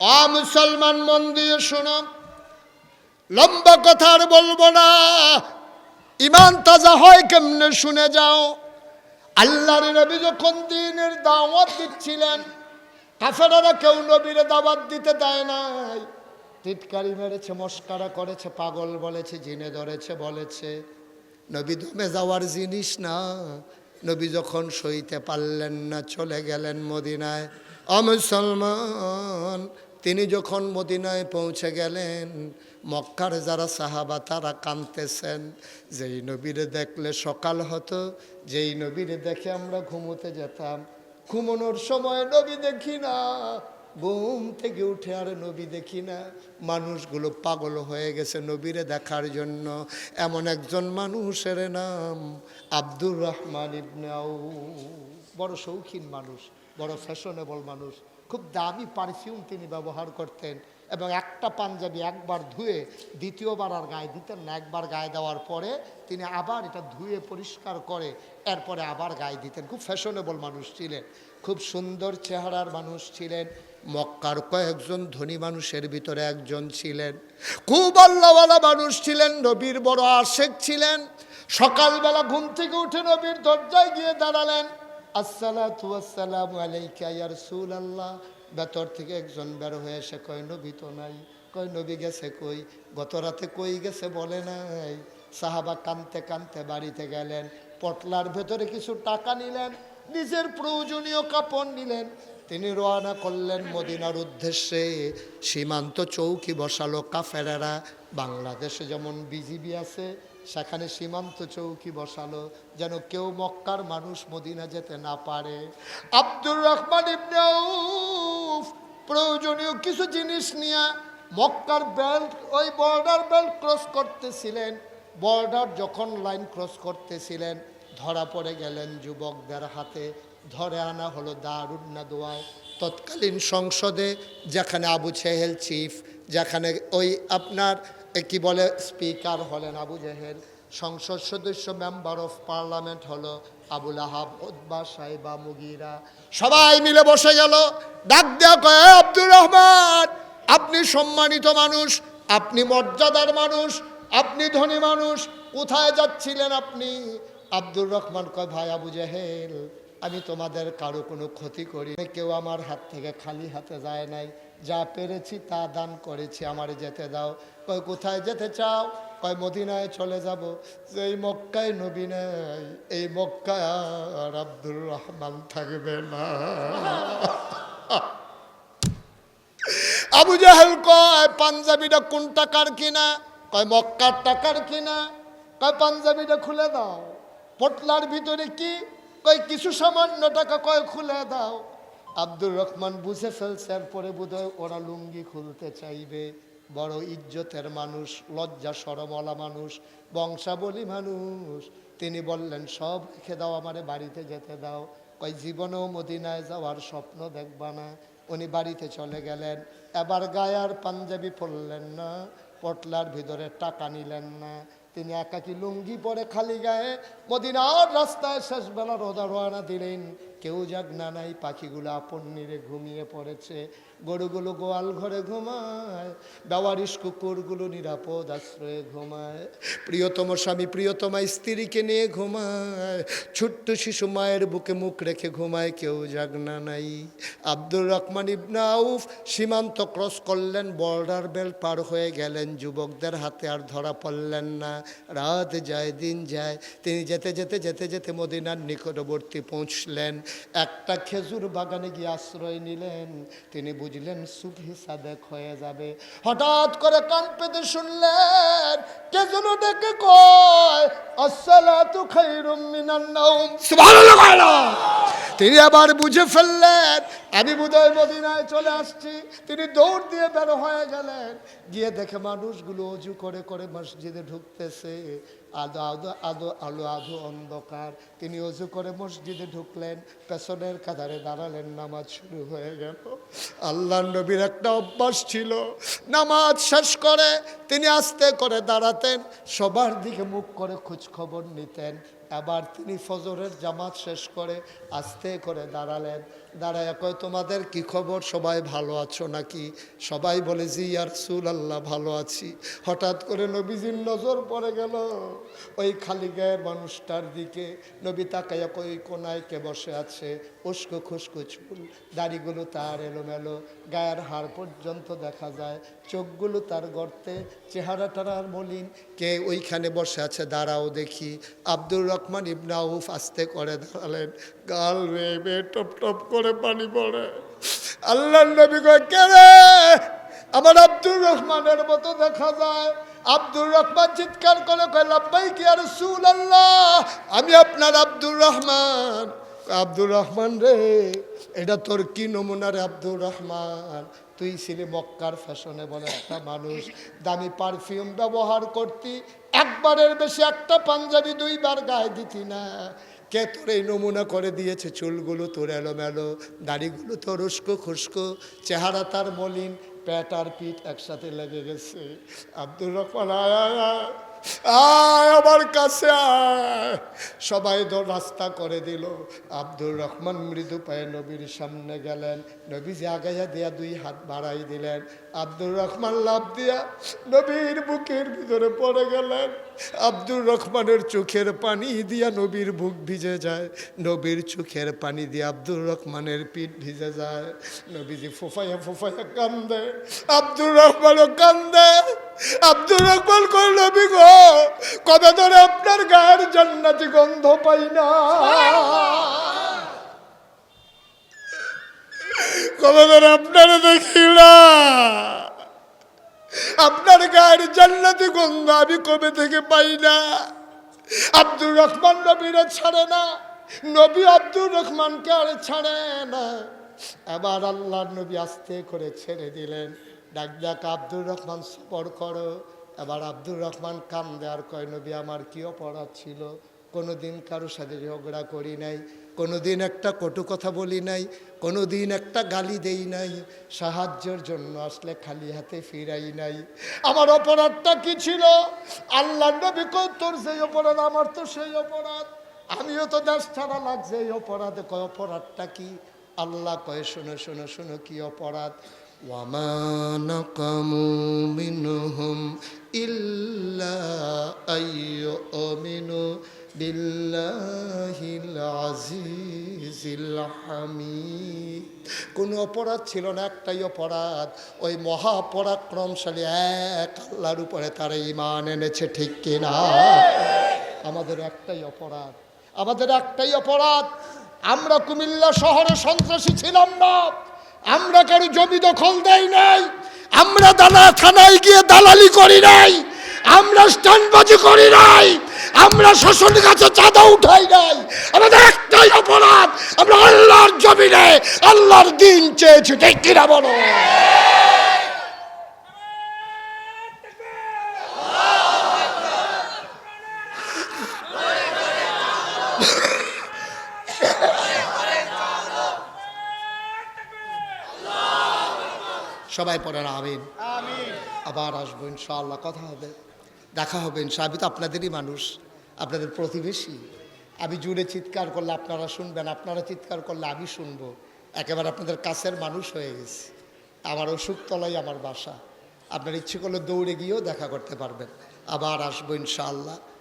অ মুসলমান মন দিয়ে শোনো। লম্বা কথা আর বলব না। ইমান তাজা হয় কেমনে শুনে যাও। আল্লাহর নবী যখন দিনের দাওয়াত দিচ্ছিলেন, কাফেরারা কেউ নবীর দাওয়াত দিতে দেয় নাই। টিটকারি মেরেছে, মস্কারা করেছে, পাগল বলেছে, জিনে ধরেছে, বলেছে। নবী দমে যাওয়ার জিনিস না। নবী যখন সইতে পারলেন না, চলে গেলেন মদিনায়। অমুসলমান তিনি যখন মদিনায় পৌঁছে গেলেন, মক্কার যারা সাহাবা তারা কাঁদতেছেন, যেই নবীরে দেখলে সকাল হতো, যেই নবীরে দেখে আমরা ঘুমোতে যেতাম। ঘুমানোর সময় নবী দেখি না, ঘুম থেকে উঠে আর নবী দেখি না। মানুষগুলো পাগল হয়ে গেছে নবীরে দেখার জন্য। এমন একজন মানুষের নাম আব্দুর রহমান ইবনে আউফ। বড় শৌখিন মানুষ, বড় ফ্যাশনেবল মানুষ। খুব দামি পারফিউম তিনি ব্যবহার করতেন এবং একটা পাঞ্জাবি একবার ধুয়ে দ্বিতীয়বার আর গায়ে দিতেন না, একবার গায়ে দেওয়ার পরে তিনি আবার এটা ধুয়ে পরিষ্কার করে এরপরে আবার গায়ে দিতেন। খুব ফ্যাশনেবল মানুষ ছিলেন, খুব সুন্দর চেহারার মানুষ ছিলেন, মক্কার কয়েকজন ধনী মানুষের ভিতরে একজন ছিলেন। খুব আল্লাহওয়ালা মানুষ ছিলেন, নবীর বড় আশেক ছিলেন। সকালবেলা ঘুম থেকে উঠে নবীর দরজায় গিয়ে দাঁড়ালেন। আসসালামু আলাইকা ইয়া রাসূলুল্লাহ। ভেতর থেকে একজন বের হয়ে এসে কয়, নবী তো নাই। কয়, নবী গেছে কই? গত রাতে কই গেছে বলে নাই। সাহাবা কানতে কানতে বাড়িতে গেলেন, পটলার ভেতরে কিছু টাকা নিলেন, নিজের প্রয়োজনীয় কাপড় নিলেন। তিনি রওনা করলেন মদিনার উদ্দেশ্যে। সীমান্ত চৌকি বসালো কাফেরেরা। বাংলাদেশে যেমন বিজিবি আছে সেখানে সীমান্ত চৌকি বসালো, যেন কেউ মক্কার মানুষ মদিনা যেতে না পারে। আব্দুর রহমান প্রয়োজনীয় কিছু জিনিস নিয়ে মক্কার বেল্ট ওই বর্ডার বেল্ট ক্রস করতেছিলেন। বর্ডার যখন লাইন ক্রস করতেছিলেন, ধরা পড়ে গেলেন যুবকদের হাতে। ধরে আনা হলো দারুন্না দোয়ায় তৎকালীন সংসদে, যেখানে আবু চেহেল চিফ যেখানে ওই আপনার কি বলে? স্পিকার হলেন আবু জেহেল। সংসদ সদস্য, মেম্বার অফ পার্লামেন্ট হলো আবুল আহাব ওদবা সাহেবা মুগিরা। সবাই মিলে বসে গেল। ডাক দেওয়া কয়, "এ আব্দুর রহমান, আপনি সম্মানিত মানুষ, আপনি মর্যাদার মানুষ, আপনি ধনী মানুষ, কোথায় যাচ্ছিলেন আপনি? আব্দুর রহমান কয়, ভাই আবু জেহেল, আমি তোমাদের কারও কোনো ক্ষতি করি। কেউ আমার হাত থেকে খালি হাতে যায় নাই। যা পেরেছি তা দান করেছি, আমার যেতে দাও। কয়, কোথায় যেতে চাও? কয়, মদিনায় চলে যাব। যেই মক্কায় নবী এই মক্কায় আর আব্দুর রহমান থাকবে না। আবু জাহেল কয়, পাঞ্জাবিটা কোন টাকার কিনা? কয়, মক্কার টাকার কিনা? কয়, পাঞ্জাবিটা খুলে দাও। পটলার ভিতরে কি? কয়, কিছু সামান্য টাকা কয়, খুলে দাও। আব্দুর রহমান বুঝে ফেলছে, এরপরে বোধহয় ওরা লুঙ্গি খুলতে চাইবে। বড় ইজ্জতের মানুষ, লজ্জা সরমলা মানুষ, বংশাবলী মানুষ। তিনি বললেন, সব রেখে দাও, আমারে বাড়িতে যেতে দাও। কয়, জীবনেও মদিনায় যাওয়ার স্বপ্ন দেখবা না। উনি বাড়িতে চলে গেলেন। এবার গায়ার পাঞ্জাবি পরলেন না, পটলার ভিতরে টাকা নিলেন না। তিনি একাকি লুঙ্গি পরে খালি গায়ে মদিনার রাস্তায় শেষবেলা রোদা রোয়ানা দিলেন। কেউ যাক না নাই, পাখিগুলো আপন নিরে ঘুমিয়ে পড়েছে। গরুগুলো গোয়াল ঘরে ঘুমায়, বেওয়ারিশ কুকুরগুলো নিরাপদ আশ্রয়ে ঘুমায়। প্রিয়তম স্বামী প্রিয়তমা স্ত্রীকে নিয়ে ঘুমায়, ছোট্ট শিশু মায়ের বুকে মুখ রেখে ঘুমায়, কেউ যাক না নাই। আব্দুর রহমান ইবনা আউফ সীমান্ত ক্রস করলেন, বর্ডার বেল্ট পার হয়ে গেলেন, যুবকদের হাতে আর ধরা পড়লেন না। রাত যায়, দিন যায়, তিনি যেতে যেতে যেতে যেতে মদিনার নিকটবর্তী পৌঁছলেন। একটা খেজুর বাগানে গিয়ে আশ্রয় নিলেন। তিনি বুঝলেন সুফি সাদেক হয়ে যাবে। হঠাৎ করে কান পেতে শুনলেন কে যেন ডেকে কয় আসসালাতু খাইরুম মিনান নাওম। সুবহানাল্লাহ তিনি আবার বুঝে ফেললেন আমি বোধহয় মদিনায় চলে আসছি। তিনি দৌড় দিয়ে বের হয়ে গেলেন। গিয়ে দেখে মানুষগুলো অজু করে করে মসজিদে ঢুকতেছে। আদো আদো আদো আলো, আধো অন্ধকার। তিনি অজু করে মসজিদে ঢুকলেন, পেছনের কাতারে দাঁড়ালেন, নামাজ শুরু হয়ে গেল। আল্লাহ নবীর একটা অভ্যাস ছিল, নামাজ শেষ করে তিনি আস্তে করে দাঁড়াতেন, সবার দিকে মুখ করে খোঁজ খবর নিতেন। এবার তিনি ফজরের জামাত শেষ করে আস্তে করে দাঁড়ালেন দাঁড়ায় কয়, তোমাদের কি খবর? সবাই ভালো আছো নাকি? সবাই বলে, জি আর সুল আল্লাহ ভালো আছি। হঠাৎ করে নবীজির নজর পড়ে গেল। ওই খালি গায়ের মানুষটার দিকে। নবী তাকাইয়া কই কোনায় কে বসে আছে? উস্কো খুস্কো চুল, দাড়িগুলো তার এলোমেলো। গায়ের হাড় পর্যন্ত দেখা যায়। চোখগুলো তার গর্তে, চেহারাটার আর মলিন। কে ওইখানে বসে আছে? দাঁড়াও দেখি। আব্দুর রহমান ইবনাউফ আস্তে করে দাঁড়ালেন। গাল রে টপ টপ করে পানি পড়ে। আল্লাহ নবী কয়, কে রে? আমার আব্দুর রহমানের মতো দেখা যায়। আব্দুর রহমান চিৎকার করে কয় কি আর সুল আল্লাহ আমি আপনার আব্দুর রহমান। আব্দুর রহমান রে, এটা তোর কি নমুনা রে আব্দুর রহমান? তুই ছিলি মক্কার ফ্যাশনে বলে একটা মানুষ। দামি পারফিউম ব্যবহার করতি। একবারের বেশি একটা পাঞ্জাবি দুইবার গায়ে দিতি না। কে তোর এই নমুনা করে দিয়েছে? চুলগুলো তোর এলোমেলো, দাড়িগুলো তোর উস্কো খুস্কো, চেহারা তার মলিন প্যাট আর পিঠ একসাথে লেগে গেছে। আব্দুর রহমান আয়। আমার কাছে সবাই তো রাস্তা করে দিল। আব্দুর রহমান মৃদু পায়ে নবীর সামনে গেলেন। নবী আগাইয়া দিয়া দুই হাত বাড়াই দিলেন। আব্দুর রহমান লাভ দিয়া নবীর বুকের ভিতরে পড়ে গেলেন। আব্দুর রহমানের চোখের পানি দিয়া নবীর বুক ভিজে যায়। নবীর চোখের পানি দিয়ে আব্দুর রহমানের পিঠ ভিজে যায়। নবীজি ফুফাইয়া ফুফাইয়া কান্দে। আব্দুর রহমানও কান্দে। আব্দুর রহমান কই নবী গো, কবে ধরে আপনার গায়ের জান্নাতি গন্ধ পাই না? কবে ধরে আপনার দেখি না? আপনার গায়ের জান্নাতি গন্ধ আমি কবে থেকে পাই না? আব্দুর রহমান নবীরে ছাড়ে না, নবী আব্দুর রহমানকে আর ছাড়ে না। এবার আল্লাহর নবী আস্তে করে ছেড়ে দিলেন। ডাক ডাক আব্দুর রহমান সফর করো। এবার আব্দুর রহমান কান্দে আর কয়, নবী, আমার কি অপরাধ ছিল? কোনোদিন কারোর সাথে ঝগড়া করি নাই, কোনোদিন একটা কটু কথা বলি নাই, কোনোদিন একটা গালি দেই নাই, সাহায্যের জন্য আসলে খালি হাতে ফিরাই নাই। আমার অপরাধটা কি ছিল? আল্লাহ নবী তোর সেই অপরাধ, আমার তো সেই অপরাধ। আমিও তো দেশ ছাড়া লাগছে এই অপরাধে। কয়, অপরাধটা কি? আল্লাহ কয়, শোনো শোনো শোনো, কি অপরাধ? وما نقموا منهم إلا أن يؤمنوا بالله العزيز الحميد কোনো অপরাধ ছিল না একটাই অপরাধ ওই মহাপরাক্রমশালী এক আল্লাহর উপরে তারা ইমান এনেছে ঠিক কিনা আমাদের একটাই অপরাধ আমাদের একটাই অপরাধ আমরা কুমিল্লা শহরে সন্ত্রাসী ছিলাম না আমরা কারও জমি দখল দেই নাই, আমরা দালা থানায় গিয়ে দালালি করি নাই, আমরা স্ট্যান্ডবাজি করি নাই, আমরা শাসন কাছে চাঁদা উঠাই নাই। আমাদের একটাই অপরাধ, আমরা আল্লাহর জমিনে আল্লাহর দিন চেয়েছি, ঠিক কিনা বলো? সবাই পড়েন আমিন। আবার আসব ইনশাআল্লাহ কথা হবে। দেখা হবে ইনশা আমি তো আপনাদেরই মানুষ আপনাদের প্রতিবেশী। আমি জুড়ে চিৎকার করলে আপনারা শুনবেন আপনারা চিৎকার করলে আমি শুনব। একেবারে আপনাদের কাছের মানুষ হয়ে গেছি। আমার অসুখতলাই আমার বাসা। আপনার ইচ্ছে করলে দৌড়ে গিয়েও দেখা করতে পারবেন। আবার আসব ইনশাআল্লাহ।